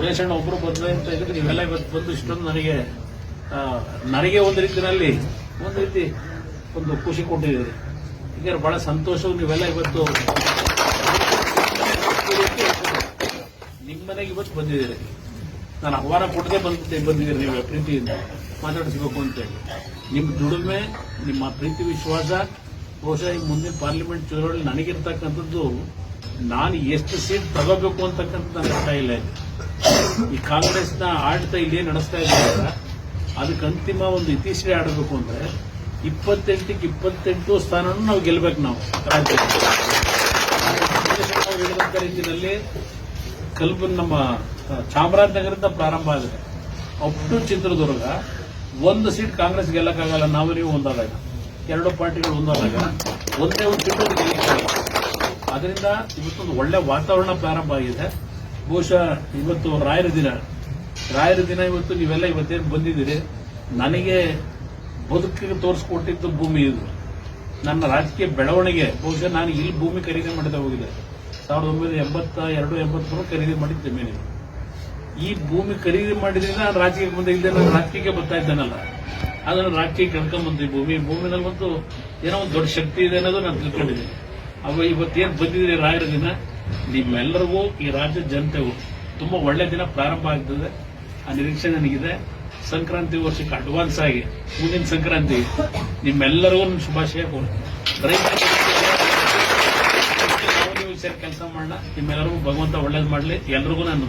ಸುರೇಶಣ್ಣ ಒಬ್ರು ಬಂದ್ರೆ ಅಂತ ಇದ್ರೆ ನೀವೆಲ್ಲ ಇವತ್ತು ಬಂದು ಇಷ್ಟೊಂದು ನನಗೆ ನನಗೆ ಒಂದು ರೀತಿಯಲ್ಲಿ ಒಂದು ರೀತಿ ಒಂದು ಖುಷಿ ಕೊಟ್ಟಿದ್ದೀರಿ. ಹೀಗಾದ್ರೆ ಬಹಳ ಸಂತೋಷವು ನೀವೆಲ್ಲ ಇವತ್ತು ನಿಮ್ಮ ಮನೆಗೆ ಇವತ್ತು ಬಂದಿದ್ದೀರಿ. ನಾನು ಆಹ್ವಾನ ಕೊಡದೆ ಬಂದ ಬಂದಿದ್ದೀರಿ ನೀವು ಪ್ರೀತಿಯಿಂದ. ಮಾತಾಡಿಸ್ಬೇಕು ಅಂತೇಳಿ ನಿಮ್ಮ ದುಡಿಮೆ, ನಿಮ್ಮ ಪ್ರೀತಿ ವಿಶ್ವಾಸ, ಬಹುಶಃ ಈ ಮುಂದಿನ ಪಾರ್ಲಿಮೆಂಟ್ ಚುನಾವಣೆ ನನಗಿರ್ತಕ್ಕಂಥದ್ದು ನಾನು ಎಷ್ಟು ಸೀಟ್ ತಗೋಬೇಕು ಅಂತಕ್ಕಂಥ ನನ್ನ ಸ್ಟೈಲ್ ಈ ಕಾಂಗ್ರೆಸ್ನ ಆಡಳಿತ ಇಲ್ಲಿ ನಡೆಸ್ತಾ ಇದ್ದಾರೆ ಅದಕ್ಕೆ ಅಂತಿಮ ಒಂದು ಇತಿಶ್ರೀ ಆಡಬೇಕು ಅಂದ್ರೆ ಇಪ್ಪತ್ತೆಂಟಕ್ಕೆ ಇಪ್ಪತ್ತೆಂಟು ಸ್ಥಾನವನ್ನು ನಾವು ಗೆಲ್ಲಬೇಕು ನಾವು ಹೇಳಿದಂತ ರೀತಿಯಲ್ಲಿ ಕಲ್ಬನ್ ನಮ್ಮ ಚಾಮರಾಜನಗರದಿಂದ ಪ್ರಾರಂಭ ಆಗಿದೆ. ಅಪ್ ಟು ಚಿತ್ರದುರ್ಗ ಒಂದು ಸೀಟ್ ಕಾಂಗ್ರೆಸ್ ಗೆಲ್ಲಕ್ಕಾಗಲ್ಲ, ನಾವು ನೀವು ಒಂದಾದಾಗ. ಎರಡು ಪಾರ್ಟಿಗಳು ಒಂದಾದಾಗ. ಒಂದೇ ಒಂದು ಸೀಟ್ ಗೆಲ್ಲಕ್ಕಾಗಲ್ಲ. ಅದರಿಂದ ಇವತ್ತೊಂದು ಒಳ್ಳೆ ವಾತಾವರಣ ಪ್ರಾರಂಭ ಆಗಿದೆ. ಬಹುಶಃ ಇವತ್ತು ರಾಯರ ದಿನ. ರಾಯರ ದಿನ ಇವತ್ತು ನೀವೆಲ್ಲ ಇವತ್ತೇನು ಬಂದಿದ್ದೀರಿ? ನನಗೆ ಬದುಕಿಗೆ ತೋರಿಸ್ಕೊಟ್ಟಿದ್ದು ಭೂಮಿ ಇದು. ನನ್ನ ರಾಜಕೀಯ ಬೆಳವಣಿಗೆ. ಬಹುಶಃ ನಾನು ಇಲ್ಲಿ ಭೂಮಿ ಖರೀದಿ ಮಾಡಿದ ಹೋಗಿದೆ. ಸಾವಿರದ ಒಂಬೈನೂರ ಎಂಬತ್ತ ಎರಡು ಎಂಬತ್ತರ ಖರೀದಿ ಮಾಡಿದ್ದೆ ಜಮೀನು ಈ ಭೂಮಿ ಖರೀದಿ ಮಾಡಿದ್ರಿಂದ ನಾನು ರಾಜಕೀಯ ಬಂದ ಇಲ್ಲದೆ ನಾನು ರಾಜಕೀಯಕ್ಕೆ ಬರ್ತಾ ಇದ್ದೇನಲ್ಲ. ಅದನ್ನು ರಾಜಕೀಯ ಕಳ್ಕೊಂಡ್ ಈ ಭೂಮಿ. ಭೂಮಿನಲ್ಲಿ ಒಂದು ಏನೋ ಒಂದು ದೊಡ್ಡ ಶಕ್ತಿ ಇದೆ ಅನ್ನೋದು ನಾನು ತಿಳ್ಕೊಂಡಿದ್ದೀನಿ. ಅವ ಇವತ್ತೇನು ಬಂದಿದ್ದೀರಿ ರಾಯರ ದಿನ? ನಿಮ್ಮೆಲ್ಲರಿಗೂ ಈ ರಾಜ್ಯದ ಜನತೆಗೂ ತುಂಬಾ ಒಳ್ಳೆ ದಿನ ಪ್ರಾರಂಭ ಆಗ್ತದೆ. ಆ ನಿರೀಕ್ಷೆ ನನಗಿದೆ. ಸಂಕ್ರಾಂತಿ ವರ್ಷಕ್ಕೆ ಅಡ್ವಾನ್ಸ್ ಆಗಿ ಮುಂದಿನ ಸಂಕ್ರಾಂತಿ, ನಿಮ್ಮೆಲ್ಲರಿಗೂ ಶುಭಾಶಯ ರೈತರಿಗೆ ನಾವು ಕೆಲಸ ಮಾಡೋಣ. ನಿಮ್ಮೆಲ್ಲರಿಗೂ ಭಗವಂತ ಒಳ್ಳೇದು ಮಾಡಲಿ. ಎಲ್ರಿಗೂ ನಾನು